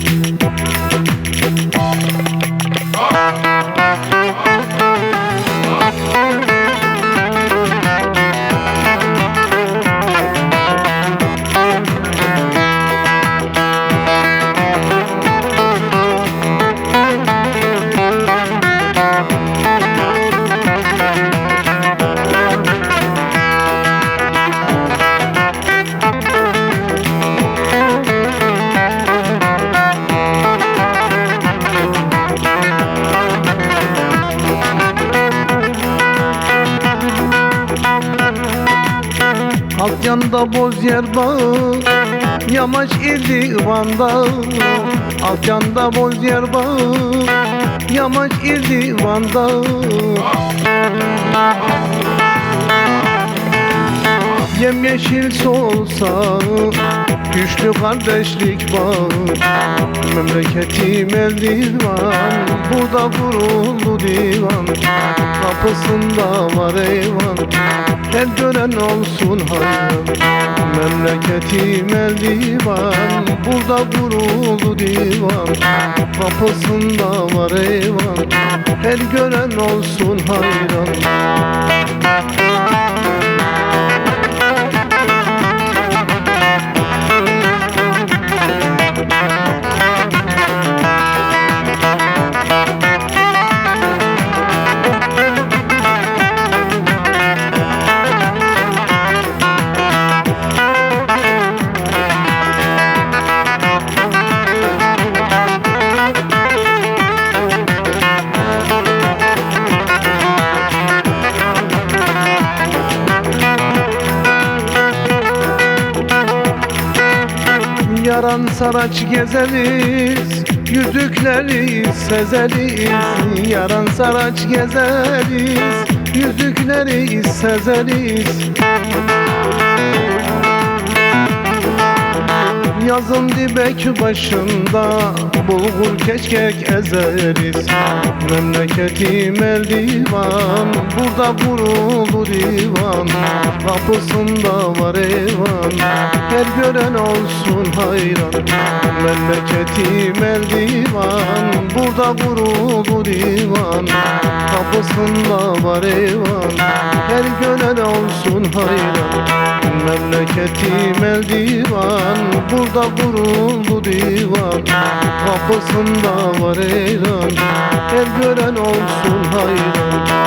Thank Alt yanda boz yer bağı Yamaç irdivanda Alt yanda boz yer bağı Yamaç irdivanda Yemyeşil solsa Güçlü kardeşlik var. Memleketim eldivan Burada kuruldu divan. Kapısında var eyvan Her gören olsun hayran Memleketim eldivan. Burada kuruldu divan. Kapısında var eyvan. Her gören olsun hayran Yaran saraç gezeriz Yüzükleri sezeriz. Yaran saraç gezeriz Yüzükleri sezeriz Yazın dibek başında Bulgur keşkek ezeriz. Memleketim eldivan Burada kurulu divan. Kapısında var eyvan Her gören olsun hayran. Memleketim eldivan Burada kurulu divan. Kapısında var eyvan Her gören olsun hayran Memleketim eldivan Burada kuruldu divan. Kapısında var eyran Her gören olsun hayran